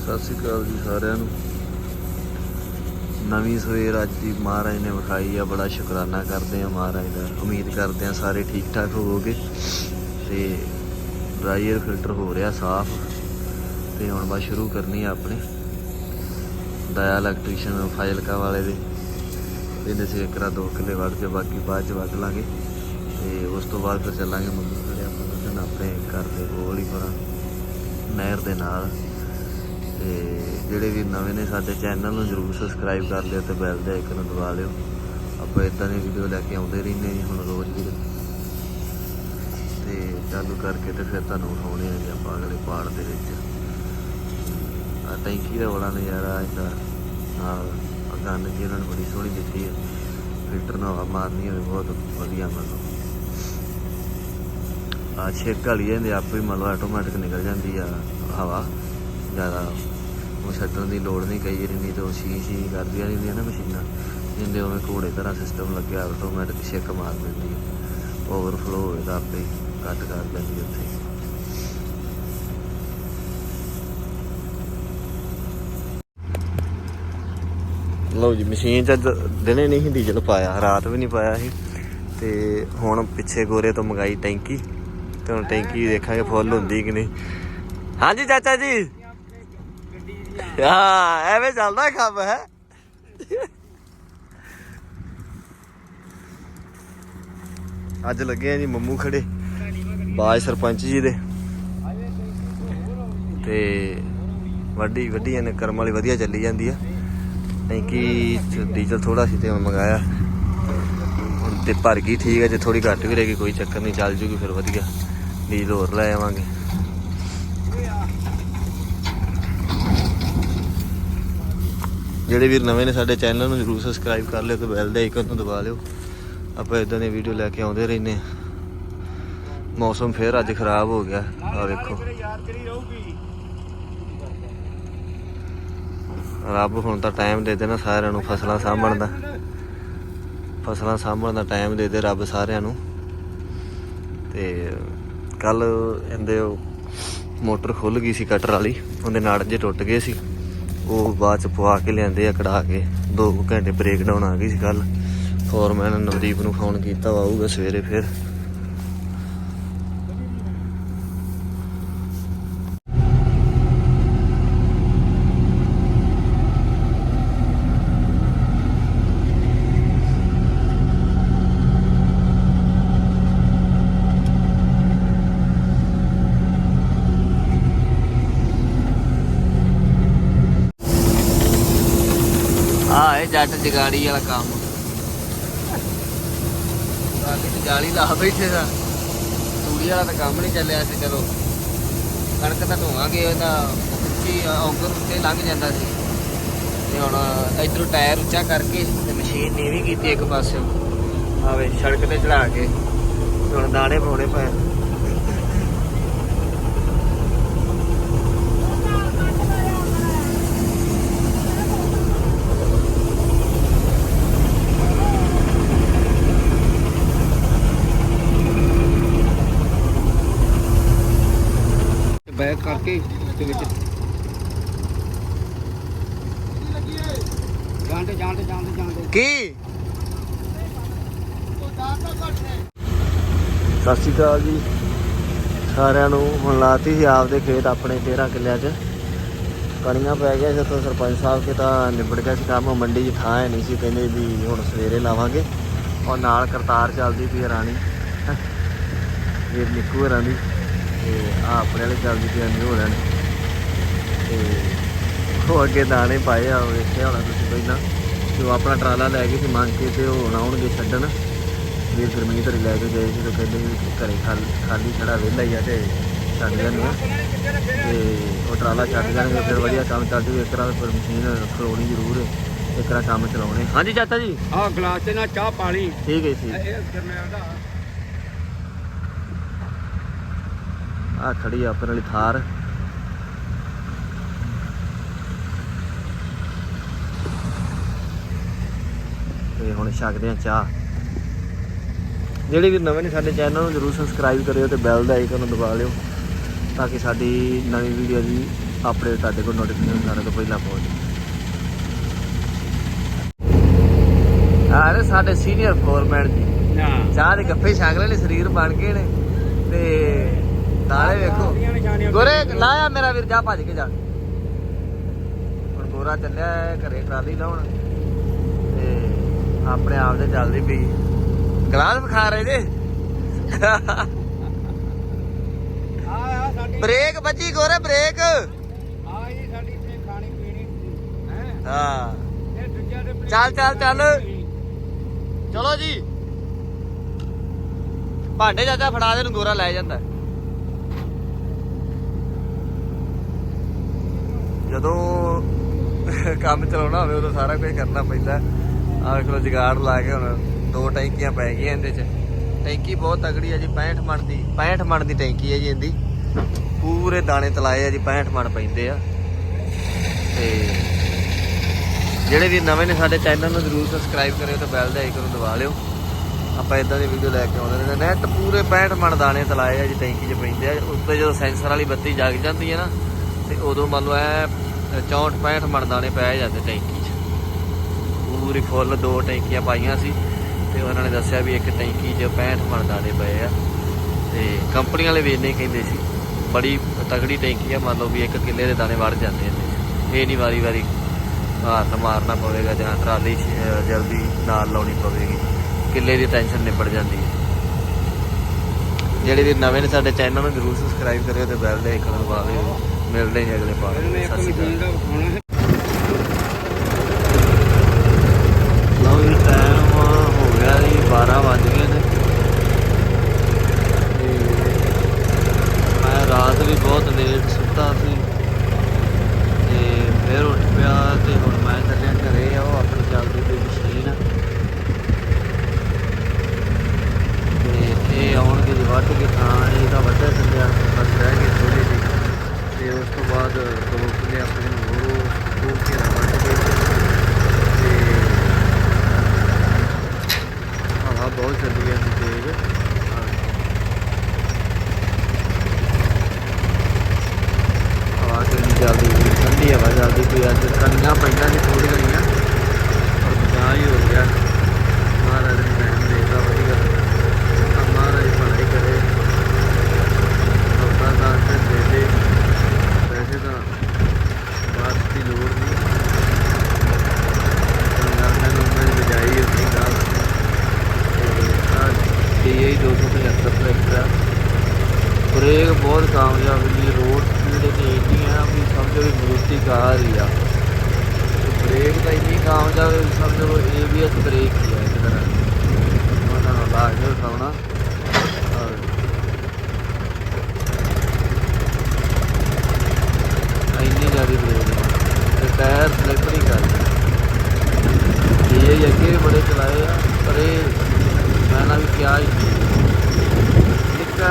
ਸਤਿ ਸ਼੍ਰੀ ਅਕਾਲ ਜੀ ਸਾਰਿਆਂ ਨੂੰ। ਨਵੀਂ ਸਵੇਰ ਅੱਜ ਦੀ ਮਹਾਰਾਜ ਨੇ ਵਿਖਾਈ ਆ, ਬੜਾ ਸ਼ੁਕਰਾਨਾ ਕਰਦੇ ਆ ਮਹਾਰਾਜ ਦਾ। ਉਮੀਦ ਕਰਦੇ ਆ ਸਾਰੇ ਠੀਕ ਠਾਕ ਹੋਵੋਗੇ। ਤੇ ਡਰਾਈਅਰ ਫਿਲਟਰ ਹੋ ਰਿਹਾ ਸਾਫ਼, ਤੇ ਹੁਣ ਬਸ ਸ਼ੁਰੂ ਕਰਨੀ ਆ ਆਪਣੇ। ਦਇਆ ਇਲੈਕਟ੍ਰੀਸ਼ੀਅਨ ਫਾਜ਼ਿਲਕਾ ਵਾਲੇ ਦੇ। ਇਹਦੇ ਸੇ ਇੱਕ ਦੋ ਕਿੱਲੇ ਵੱਢ ਕੇ ਬਾਕੀ ਬਾਅਦ ਚ ਵੱਢ ਲਾਂਗੇ। ਤੇ ਉਸ ਤੋਂ ਬਾਅਦ ਫਿਰ ਚੱਲਾਂਗੇ ਮੰਮੀ ਜਿਹੜੇ ਆਪਾਂ ਵੱਢਣ ਆਪਣੇ ਘਰ ਦੇ ਕੋਲ ਹੀ ਪਰਾਂ ਨਹਿਰ ਦੇ ਨਾਲ। ਤੇ ਜਿਹੜੇ ਵੀ ਨਵੇਂ ਨੇ ਸਾਡੇ ਚੈਨਲ ਨੂੰ ਜਰੂਰ ਸਬਸਕ੍ਰਾਈਬ ਕਰ ਲਿਓ ਤੇ ਬੈਲ ਦੇ ਆਈਕਨ ਨੂੰ ਦਬਾ ਲਿਓ। ਆਪਾਂ ਇਦਾਂ ਦੀ ਵੀਡੀਓ ਲੈ ਕੇ ਆਉਂਦੇ ਰਹਿੰਦੇ ਜੀ ਹੁਣ ਰੋਜ਼ ਵੀ ਤੇ ਚਾਲੂ ਕਰਕੇ ਤੇ ਫਿਰ ਤੁਹਾਨੂੰ ਉਠਾਉਣੇ ਆ ਜੀ ਆਪਾਂ ਅਗਲੇ ਪਾੜ ਦੇ ਵਿੱਚ। ਆ ਟੈਂਕੀ ਦਾ ਬੜਾ ਨਜ਼ਾਰਾ ਇਹਦਾ ਨਾਲ ਆਹ ਗੰਨ ਜੀ ਇਹਨਾਂ ਨੇ ਬੜੀ ਸੋਹਣੀ ਦਿੱਤੀ ਹੈ ਫਿਲਟਰ ਨਾਲ ਹਵਾ ਮਾਰਨੀ ਹੋਵੇ ਬਹੁਤ ਵਧੀਆ ਮਤਲਬ। ਆ ਛੇਕ ਵਾਲੀ ਜਾਂਦੇ ਆਪੇ ਮਤਲਬ ਆਟੋਮੈਟਿਕ ਨਿਕਲ ਜਾਂਦੀ ਆ ਹਵਾ। ਜ਼ਿਆਦਾ ਉਹ ਛੱਡਣ ਦੀ ਲੋੜ ਨਹੀਂ, ਕਈ ਵਾਰੀ ਨਹੀਂ ਤੇ ਉਹ ਛੀ ਛੀ ਕਰਦੀਆਂ ਰਹਿੰਦੀਆਂ ਨਾ ਮਸ਼ੀਨਾਂ। ਜਿੰਦੇ ਉਵੇਂ ਘੋੜੇ ਤਰ੍ਹਾਂ ਸਿਸਟਮ ਲੱਗਿਆ ਆਟੋਮੈਟਿਕ ਛਿੱਕ ਮਾਰ ਦਿੰਦੀ ਹੈ। ਓਵਰਫਲੋ ਹੋਵੇ ਤਾਂ ਆਪੇ ਕੱਟ ਕਰ ਜਾਂਦੀ ਉੱਥੇ। ਲਓ ਜੀ, ਮਸ਼ੀਨ ਚ ਦਿਨੇ ਨਹੀਂ ਸੀ ਡੀਜ਼ਲ ਪਾਇਆ, ਰਾਤ ਵੀ ਨਹੀਂ ਪਾਇਆ ਸੀ। ਤੇ ਹੁਣ ਪਿੱਛੇ ਗੋਰੇ ਤੋਂ ਮੰਗਾਈ ਟੈਂਕੀ। ਤੇ ਹੁਣ ਟੈਂਕੀ ਦੇਖਾਂਗੇ ਫੁੱਲ ਹੁੰਦੀ ਕਿ ਨਹੀਂ। ਹਾਂਜੀ ਚਾਚਾ ਜੀ। ਹਾਂ ਐਵੇਂ ਚੱਲਦਾ ਕੰਮ ਹੈ ਅੱਜ ਲੱਗੇ ਆ ਜੀ ਮੰਮੂ ਖੜੇ। ਬਾਜ ਸਰਪੰਚ ਜੀ ਦੇ। ਤੇ ਵੱਡੀ ਵੱਡੀ ਇਹਨੇ ਕਰਮ ਵਾਲੀ ਵਧੀਆ ਚੱਲੀ ਜਾਂਦੀ ਆ। ਟੈਂਕੀ ਚ ਡੀਜ਼ਲ ਥੋੜਾ ਸੀ ਤੇ ਹੁਣ ਮੰਗਾਇਆ। ਹੁਣ ਤੇ ਭਰ ਗਈ ਠੀਕ ਹੈ ਜੇ ਥੋੜੀ ਘੱਟ ਵੀ ਰਹੇਗੀ ਕੋਈ ਚੱਕਰ ਨਹੀਂ, ਚੱਲ ਜੂਗੀ ਫਿਰ ਵਧੀਆ। ਡੀਜ਼ਲ ਹੋਰ ਲੈ ਆਵਾਂਗੇ। ਜਿਹੜੇ ਵੀਰ ਨਵੇਂ ਨੇ ਸਾਡੇ ਚੈਨਲ ਨੂੰ ਜਰੂਰ ਸਬਸਕ੍ਰਾਈਬ ਕਰ ਲਿਓ ਤੇ ਬੈਲ ਦੇ ਆਈਕਨ ਨੂੰ ਦਬਾ ਲਿਓ। ਆਪਾਂ ਇਦਾਂ ਦੀ ਵੀਡੀਓ ਲੈ ਕੇ ਆਉਂਦੇ ਰਹਿੰਦੇ ਹਾਂ। ਮੌਸਮ ਫੇਰ ਅੱਜ ਖਰਾਬ ਹੋ ਗਿਆ। ਆ ਵੇਖੋ। ਰੱਬ ਹੁਣ ਤਾਂ ਟਾਈਮ ਦੇ ਦੇਣਾ ਸਾਰਿਆਂ ਨੂੰ ਫਸਲਾਂ ਸਾਂਭਣ ਦਾ। ਫਸਲਾਂ ਸਾਂਭਣ ਦਾ ਟਾਈਮ ਦੇ ਦੇ ਰੱਬ ਸਾਰਿਆਂ ਨੂੰ। ਤੇ ਕੱਲ ਇਹਦੇ ਉਹ ਮੋਟਰ ਖੁੱਲ ਗਈ ਸੀ ਕਟਰ ਵਾਲੀ। ਉਹਦੇ ਨਾੜ ਜੇ ਟੁੱਟ ਗਏ ਸੀ। ਉਹ ਬਾਅਦ ਚ ਪਵਾ ਕੇ ਲਿਆਂਦੇ ਆ ਕਢਾ ਕੇ। 2 ਘੰਟੇ ਬ੍ਰੇਕ ਡਾਊਨ ਆ ਗਈ ਸੀ ਕੱਲ ਫੋਰਮੈਨ ਨਵਦੀਪ ਨੂੰ ਫੋਨ ਕੀਤਾ ਆਊਗਾ ਸਵੇਰੇ ਫਿਰ। ਆ ਇਹ ਜੱਟ ਜਗਾੜੀ ਵਾਲਾ ਕੰਮ। ਬਾਕੀ ਤੇ ਲਾ ਬੈਠੇ ਦਾ ਤੂੜੀ ਵਾਲਾ ਤਾਂ ਕੰਮ ਨਹੀਂ ਚੱਲਿਆ ਸੀ, ਚਲੋ। ਕਣਕ ਤਾਂ ਢੋਵਾਂਗੇ ਉਹਦਾ ਉੱਚੀ ਔਗਰ ਉੱਤੇ ਲੰਘ ਜਾਂਦਾ ਸੀ। ਤੇ ਹੁਣ ਇਧਰੋਂ ਟਾਇਰ ਉੱਚਾ ਕਰਕੇ ਤੇ ਮਸ਼ੀਨ ਨੀਵੀਂ ਕੀਤੀ ਇੱਕ ਪਾਸਿਓਂ। ਆਵੇ, ਸੜਕ ਤੇ ਚੜਾ ਕੇ। ਤੇ ਹੁਣ ਦਾਣੇ ਪਾਉਣੇ ਪਏ। ਬੈਕ ਤੇ ਵਿੱਚ। ਜਾਂਦੇ ਜਾਂਦੇ ਜਾਂਦੇ ਜਾਂਦੇ। ਕੀ? ਸਤਿ ਸ਼੍ਰੀ ਅਕਾਲ ਜੀ। ਸਾਰਿਆਂ ਨੂੰ ਹੁਣ ਲਾਤੀ ਸੀ ਆਪਦੇ ਖੇਤ ਆਪਣੇ 13 ਕਿੱਲਿਆਂ 'ਚ। ਕਣੀਆਂ ਪੈ ਗਿਆ ਸੀ ਜਦੋਂ ਸਰਪੰਚ ਸਾਹਿਬ ਕੇ ਤਾਂ ਨਿਬੜ ਗਿਆ ਸੀ ਕੰਮ, ਮੰਡੀ 'ਚ ਥਾਂ ਹੈ ਨਹੀਂ ਸੀ, ਕਹਿੰਦੇ ਵੀ ਹੁਣ ਸਵੇਰੇ ਲਾਵਾਂਗੇ। ਔਰ ਨਾਲ ਕਰਤਾਰ ਚੱਲਦੀ ਪਈ ਹੈ ਰਾਣੀ। ਇਹ ਨਿੱਕੂ ਰਾਣੀ। ਤੇ ਆ ਆਪਣੇ ਵਾਲੇ ਚੱਲਦੀ ਨਹੀਂ ਹੋ ਰਹਿਣ ਤੇ ਉਹ ਅੱਗੇ ਦਾਣੇ ਪਾਏ ਆ ਵੇਖਿਆ ਹੋਣਾ ਤੁਸੀਂ ਪਹਿਲਾਂ। ਤੇ ਉਹ ਆਪਣਾ ਟਰਾਲਾ ਲੈ ਕੇ ਤੇ ਮੰਗ ਕੇ ਤੇ ਉਹ ਹੁਣ ਆਉਣਗੇ ਛੱਡਣ। ਵੀਰ ਗੁਰਮੀਤ ਹਰੀ ਲੈ ਕੇ ਗਏ ਸੀ ਤੇ ਕਹਿੰਦੇ ਵੀ ਘਰੇ ਖਾਲੀ ਖਾਲੀ ਖੜਾ ਵਿਹਲਾ ਹੀ ਆ ਤੇ ਛੱਡ ਜਾਂਦੇ ਆ। ਤੇ ਉਹ ਟਰਾਲਾ ਛੱਡ ਜਾਣਗੇ ਫਿਰ ਵਧੀਆ ਕੰਮ ਚੱਲ ਜੂ ਇੱਕ ਰਾਤ ਫਿਰ ਮਸ਼ੀਨ ਖਲੋਣੀ ਜ਼ਰੂਰ ਹੈ ਇੱਕ ਰਾਤ ਕੰਮ ਚਲਾਉਣੇ। ਹਾਂਜੀ ਚਾਚਾ ਜੀ। ਆਹ ਗਲਾਸ ਤੇ ਨਾਲ ਚਾਹ ਪਾਣੀ। ਠੀਕ ਹੈ ਜੀ। ਇਹ ਗਰਮਿਆਂ ਦਾ ਆ ਖੜੀ ਆ ਆਪਣੇ ਵਾਲੀ ਥਾਰ। ਤੇ ਹੁਣ ਛਕਦੇ ਆ ਚਾਹ। ਜਿਹੜੇ ਵੀ ਨਵੇਂ ਨੇ ਸਾਡੇ ਚੈਨਲ ਨੂੰ ਜਰੂਰ ਸਬਸਕ੍ਰਾਈਬ ਕਰਿਓ ਤੇ ਬੈਲ ਦਾ ਆਈਕਨ ਨੂੰ ਦਬਾ ਲਿਓ ਤਾਂ ਕਿ ਸਾਡੀ ਨਵੀਂ ਵੀਡੀਓ ਦੀ ਆਪਣੇ ਤੁਹਾਡੇ ਕੋਲ ਨੋਟੀਫਿਕੇਸ਼ਨ ਸਾਰਿਆਂ ਤੋਂ ਪਹਿਲਾਂ ਪਹੁੰਚ ਆਰੇ ਸਾਡੇ ਸੀਨੀਅਰ ਫੋਰਮੈਨ ਜੀ। ਨਾ ਚਾਹ ਦੇ ਗੱਫੇ ਛਕ ਲੈਣੇ ਸਰੀਰ ਬਣ ਗਏ ਨੇ ਤੇ ਨਾਲੇ ਵੇਖੋ। ਗੋਰੇ ਲਾਇਆ ਮੇਰਾ ਵੀਰ ਜਾ ਭੱਜ ਕੇ ਜਾ। ਹੁਣ ਗੋਰਾ ਚੱਲਿਆ ਘਰੇ ਟਰਾਲੀ ਲਾਉਣ। ਤੇ ਆਪਣੇ ਆਪ ਦੇ ਚੱਲਦੀ ਪਈ। ਗਲਾਸ ਵਿਖਾ ਰਹੇ ਜੇ। ਬ੍ਰੇਕ ਵੱਜੀ ਗੋਰੇ ਬ੍ਰੇਕ। ਆ ਜੀ ਸਾਡੀ ਤੇ ਖਾਣੀ ਪੀਣੀ ਹੈ। ਹਾਂ ਚੱਲ, ਚੱਲ, ਚੱਲ। ਚਲੋ ਜੀ। ਭਾਂਡੇ ਚਾਚਾ ਫੜਾ ਦੇ ਨੂੰ ਗੋਰਾ ਲੈ ਜਾਂਦਾ। ਜਦੋਂ ਕੰਮ ਚਲਾਉਣਾ ਹੋਵੇ, ਉਦੋਂ ਸਾਰਾ ਕੁਝ ਕਰਨਾ ਪੈਂਦਾ। ਆਹ ਕੋਲ ਜਗਾੜ ਲਾ ਕੇ ਹੁਣ ਦੋ ਟੈਂਕੀਆਂ ਪੈ ਗਈਆਂ ਇਹਦੇ 'ਚ। ਟੈਂਕੀ ਬਹੁਤ ਤਗੜੀ ਹੈ ਜੀ 65 ਮਣ ਦੀ 65 ਮਣ ਦੀ ਟੈਂਕੀ ਹੈ ਜੀ ਇਹਦੀ। ਪੂਰੇ ਦਾਣੇ ਤਲਾਏ ਆ ਜੀ 65 ਮਣ ਪੈਂਦੇ ਆ। ਤੇ ਜਿਹੜੇ ਵੀ ਨਵੇਂ ਨੇ ਸਾਡੇ ਚੈਨਲ ਨੂੰ ਜਰੂਰ ਸਬਸਕ੍ਰਾਈਬ ਕਰਿਓ ਤੇ ਬੈਲ ਦੇ ਆਈਕਨ ਨੂੰ ਦਬਾ ਲਿਓ। ਆਪਾਂ ਇਦਾਂ ਦੀ ਵੀਡੀਓ ਲੈ ਕੇ ਆਉਂਦੇ ਨੇ ਨੈਟ ਪੂਰੇ 65 ਮਣ ਦਾਣੇ ਤਲਾਏ ਆ ਜੀ, ਟੈਂਕੀ 'ਚ ਪੈਂਦੇ ਆ। ਉੱਤੇ ਜਦੋਂ ਸੈਂਸਰ ਵਾਲੀ ਬੱਤੀ ਜਗ ਜਾਂਦੀ ਹੈ ਨਾ ਤੇ ਉਦੋਂ ਮੰਨ ਲਓ ਐ 64 65 ਮਣ ਦਾਣੇ ਪੈ ਜਾਂਦੇ ਟੈਂਕੀ 'ਚ। ਪੂਰੀ ਫੁੱਲ ਦੋ ਟੈਂਕੀਆਂ ਪਾਈਆਂ ਸੀ ਤੇ ਉਹਨਾਂ ਨੇ ਦੱਸਿਆ ਵੀ ਇੱਕ ਟੈਂਕੀ 'ਚ 65 ਮਣ ਦਾਣੇ ਪਏ ਆ। ਤੇ ਕੰਪਨੀ ਵਾਲੇ ਵੀ ਇੰਨੇ ਕਹਿੰਦੇ ਸੀ, ਬੜੀ ਤਗੜੀ ਟੈਂਕੀ ਆ, ਮੰਨ ਲਓ ਵੀ ਇੱਕ ਕਿੱਲੇ ਦੇ ਦਾਣੇ ਵੜ ਜਾਂਦੇ ਨੇ। ਇਹ ਨਹੀਂ ਵਾਰੀ ਵਾਰੀ ਹਾਰਨ ਮਾਰਨਾ ਪਵੇਗਾ ਜਾਂ ਟਰਾਲੀ ਜਲਦੀ ਨਾਲ ਲਾਉਣੀ ਪਵੇਗੀ। ਕਿੱਲੇ ਦੀ ਟੈਨਸ਼ਨ ਨਿਬੜ ਜਾਂਦੀ ਹੈ। ਜਿਹੜੇ ਵੀ ਨਵੇਂ ਨੇ ਸਾਡੇ ਚੈਨਲ ਨੂੰ ਜਰੂਰ ਸਬਸਕ੍ਰਾਈਬ ਕਰਿਓ ਤੇ ਬੈਲ ਦੇ ਆਈਕਨ ਦਬਾ ਦਿਓ। ਮਿਲਦੇ ਹਾਂ ਅਗਲੇ ਪਾਰਟ ਸਤਿ ਸ਼੍ਰੀ ਅਕਾਲ। ਲਓ ਜੀ ਟਾਈਮ ਹੋ ਗਿਆ ਜੀ 12 ਵੱਜ ਗਏ ਨੇ। ਤੇ ਮੈਂ ਰਾਤ ਵੀ ਬਹੁਤ ਲੇਟ ਸੁੱਤਾ ਸੀ। ਤੇ ਫਿਰ ਉੱਠ ਪਿਆ ਤੇ ਹੁਣ ਮੈਂ ਚੱਲਿਆ ਘਰੇ ਉਹ ਆਪਣੀ ਚੱਲਦੀ ਪਈ ਮਸ਼ੀਨ ਤੇ ਇਹ ਆਉਣਗੇ ਜੀ ਵੱਢ ਕੇ ਥਾਂ ਇਹਦਾ ਵੱਢਿਆ ਚੱਲਿਆ ਬਸ ਰਹਿ ਗਏ ਥੋੜੇ ਜਿਹੇ। ਤੇ ਉਸ ਤੋਂ ਬਾਅਦ ਲੋਕ ਨੇ ਆਪਣੇ ਨੂੰ ਹੋਰ ਦੋ ਘੇਰਾ ਵੱਢ ਕੇ ਤੇ ਹਵਾ ਬਹੁਤ ਚੱਲੀ ਹੈ ਤੇਜ਼। ਹਵਾ ਕਿੰਨੀ ਚੱਲਦੀ ਠੰਡੀ ਹਵਾ ਚੱਲਦੀ ਕੋਈ ਅੱਜ ਕਣੀਆਂ ਪਈਆਂ ਨਹੀਂ ਥੋੜੀਆਂ ਜਿਹੀਆਂ ਪਰ ਬਚਾਅ ਹੀ ਹੋ ਗਿਆ ਮਹਾਰਾਜ ਨੇ ਟਾਈਮ ਦੇਤਾ ਵਧੀਆ ਆ ਮਹਾਰਾਜ ਭਲਾਈ ਕਰੇ ਸੌਦਾ ਦਾ ਤੇ ਦੇ ਦੇ ਵੈਸੇ ਤਾਂ ਬਾਤ ਦੀ ਲੋੜ ਨਹੀਂ ਕੰਗਾਂ ਨੂੰ ਮੈਂ ਬਜਾਈ ਹੁੰਦੀ ਗੱਲ DI 275 ਟਰੈਕਟਰ ਆ ਬ੍ਰੇਕ ਬਹੁਤ ਕਾਮਯਾਬ ਹੈ ਰੋਡ ਸਪੀਡ ਤੇ ਇੰਨੀ ਆ ਵੀ ਸਮਝੋ ਵੀ ਮਰੂਤੀ ਕਾਰ ਹੀ ਆ। ਤੇ ਬ੍ਰੇਕ ਤਾਂ ਇੰਨੀ ਕਾਮਯਾਬ ਹੈ ਵੀ ਸਮਝੋ ABS ਬ੍ਰੇਕ ਹੀ ਆ ਇੱਕ ਤਰ੍ਹਾਂ ਦੀ। ਮੈਂ ਤੁਹਾਨੂੰ ਲਾ ਕੇ ਦਿਖਾਉਣਾ ਔਰ ਇੰਨੀ ਜ਼ਿਆਦਾ ਬ੍ਰੇਕ ਆ। ਤੇ ਟਾਇਰ ਸਲਿੱਪ ਨਹੀਂ ਕਰਦੇ ਇਹ ਅੱਗੇ ਵੀ ਬੜੇ ਚਲਾਏ ਆ, ਪਰ ਇਹ ਮੈਂ ਨਾ ਵੀ ਕਿਹਾ ਹੀ ਨਿੱਕਾ